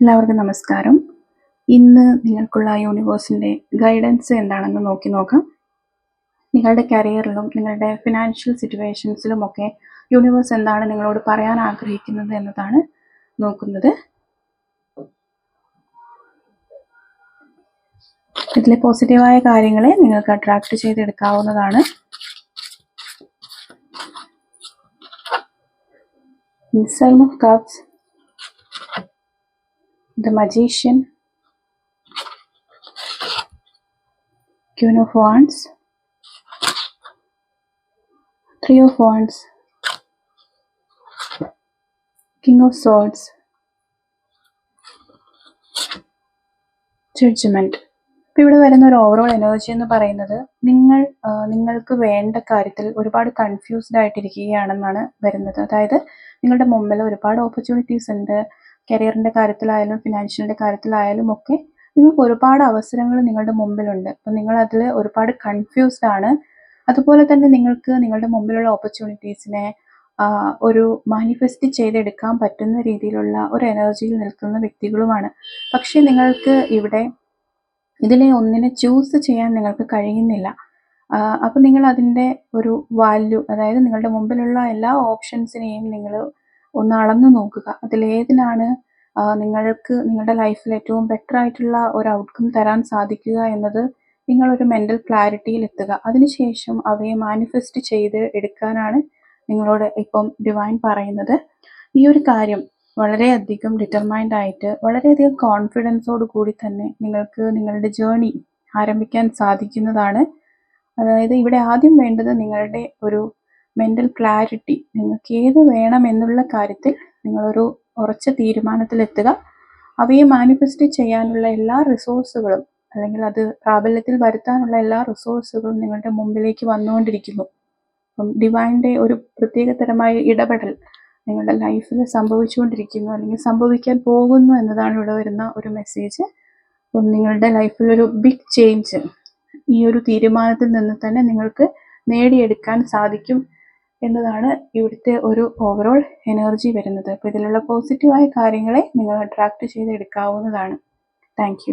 എല്ലാവർക്കും നമസ്കാരം. ഇന്ന് നിങ്ങൾക്കുള്ള യൂണിവേഴ്സിന്റെ ഗൈഡൻസ് എന്താണെന്ന് നോക്കി നോക്കാം. നിങ്ങളുടെ കരിയറിലും നിങ്ങളുടെ ഫിനാൻഷ്യൽ സിറ്റുവേഷൻസിലും ഒക്കെ യൂണിവേഴ്സ് എന്താണ് നിങ്ങളോട് പറയാൻ ആഗ്രഹിക്കുന്നത് എന്നതാണ് നോക്കുന്നത്. ഇതിലെ പോസിറ്റീവായ കാര്യങ്ങളെ നിങ്ങൾക്ക് അട്രാക്ട് ചെയ്തെടുക്കാവുന്നതാണ്. Insane of Cups, the Magician, Queen of Wands, Three of Wands, King of Swords, judgment. ഇപ്പൊ ഇവിടെ വരുന്ന ഒരു ഓവറോൾ എനർജി എന്ന് പറയുന്നത് നിങ്ങൾ നിങ്ങൾക്ക് വേണ്ട കാര്യത്തിൽ ഒരുപാട് കൺഫ്യൂസ്ഡ് ആയിട്ടിരിക്കുകയാണെന്നാണ് വരുന്നത്. അതായത് നിങ്ങളുടെ മുമ്പിൽ ഒരുപാട് ഓപ്പർച്യൂണിറ്റീസ് ഉണ്ട്. കരിയറിന്റെ കാര്യത്തിലായാലും ഫിനാൻഷ്യലിന്റെ കാര്യത്തിലായാലും ഒക്കെ നിങ്ങൾക്ക് ഒരുപാട് അവസരങ്ങൾ നിങ്ങളുടെ മുമ്പിലുണ്ട്. അപ്പം നിങ്ങൾ അതിൽ ഒരുപാട് കൺഫ്യൂസ്ഡ് ആണ്. അതുപോലെ തന്നെ നിങ്ങൾക്ക് നിങ്ങളുടെ മുമ്പിലുള്ള ഓപ്പർച്യൂണിറ്റീസിനെ ഒരു മാനിഫെസ്റ്റ് ചെയ്തെടുക്കാൻ പറ്റുന്ന രീതിയിലുള്ള ഒരു എനർജിയിൽ നിൽക്കുന്ന വ്യക്തികളുമാണ്. പക്ഷേ നിങ്ങൾക്ക് ഇവിടെ ഇതിനെ ഒന്നിനെ ചൂസ് ചെയ്യാൻ നിങ്ങൾക്ക് കഴിയുന്നില്ല. അപ്പം നിങ്ങൾ അതിന്റെ ഒരു വാല്യൂ അതായത് നിങ്ങളുടെ മുമ്പിലുള്ള എല്ലാ ഓപ്ഷൻസിനെയും നിങ്ങൾ ഒന്ന് അളന്നു നോക്കുക. അതിലേതിനാണ് നിങ്ങൾക്ക് നിങ്ങളുടെ ലൈഫിൽ ഏറ്റവും ബെറ്റർ ആയിട്ടുള്ള ഒരു ഔട്ട്കം തരാൻ സാധിക്കുക എന്നത് നിങ്ങളൊരു മെന്റൽ ക്ലാരിറ്റിയിൽ എത്തുക. അതിനുശേഷം അവയെ മാനിഫെസ്റ്റ് ചെയ്ത് എടുക്കാനാണ് നിങ്ങളോട് ഇപ്പം ഡിവൈൻ പറയുന്നത്. ഈ ഒരു കാര്യം വളരെയധികം ഡിറ്റർമൈൻഡ് ആയിട്ട് വളരെയധികം കോൺഫിഡൻസോട് കൂടി തന്നെ നിങ്ങൾക്ക് നിങ്ങളുടെ ജേണി ആരംഭിക്കാൻ സാധിക്കുന്നതാണ്. അതായത് ഇവിടെ ആദ്യം വേണ്ടത് നിങ്ങളുടെ ഒരു മെന്റൽ ക്ലാരിറ്റി നിങ്ങൾക്ക് ഏത് വേണമെന്നുള്ള കാര്യത്തിൽ നിങ്ങളൊരു ഉറച്ച തീരുമാനത്തിലെത്തുക അവയെ മാനിഫെസ്റ്റ് ചെയ്യാനുള്ള എല്ലാ റിസോഴ്സുകളും അല്ലെങ്കിൽ അത് പ്രാബല്യത്തിൽ വരുത്താനുള്ള എല്ലാ റിസോഴ്സുകളും നിങ്ങളുടെ മുമ്പിലേക്ക് വന്നുകൊണ്ടിരിക്കുന്നു. അപ്പം ഡിവൈന്റെ ഒരു പ്രത്യേകതരമായ ഇടപെടൽ നിങ്ങളുടെ ലൈഫിൽ സംഭവിച്ചുകൊണ്ടിരിക്കുന്നു അല്ലെങ്കിൽ സംഭവിക്കാൻ പോകുന്നു എന്നതാണ് ഇവിടെ വരുന്ന ഒരു മെസ്സേജ് അപ്പം നിങ്ങളുടെ ലൈഫിൽ ഒരു ബിഗ് ചേഞ്ച് ഈ ഒരു തീരുമാനത്തിൽ നിന്ന് തന്നെ നിങ്ങൾക്ക് നേടിയെടുക്കാൻ സാധിക്കും എന്നതാണ് ഇവിടുത്തെ ഒരു ഓവറോൾ എനർജി വരുന്നത്. അപ്പോൾ ഇതിലുള്ള പോസിറ്റീവായ കാര്യങ്ങളെ നിങ്ങൾ അട്രാക്ട് ചെയ്തെടുക്കാവുന്നതാണ്. താങ്ക്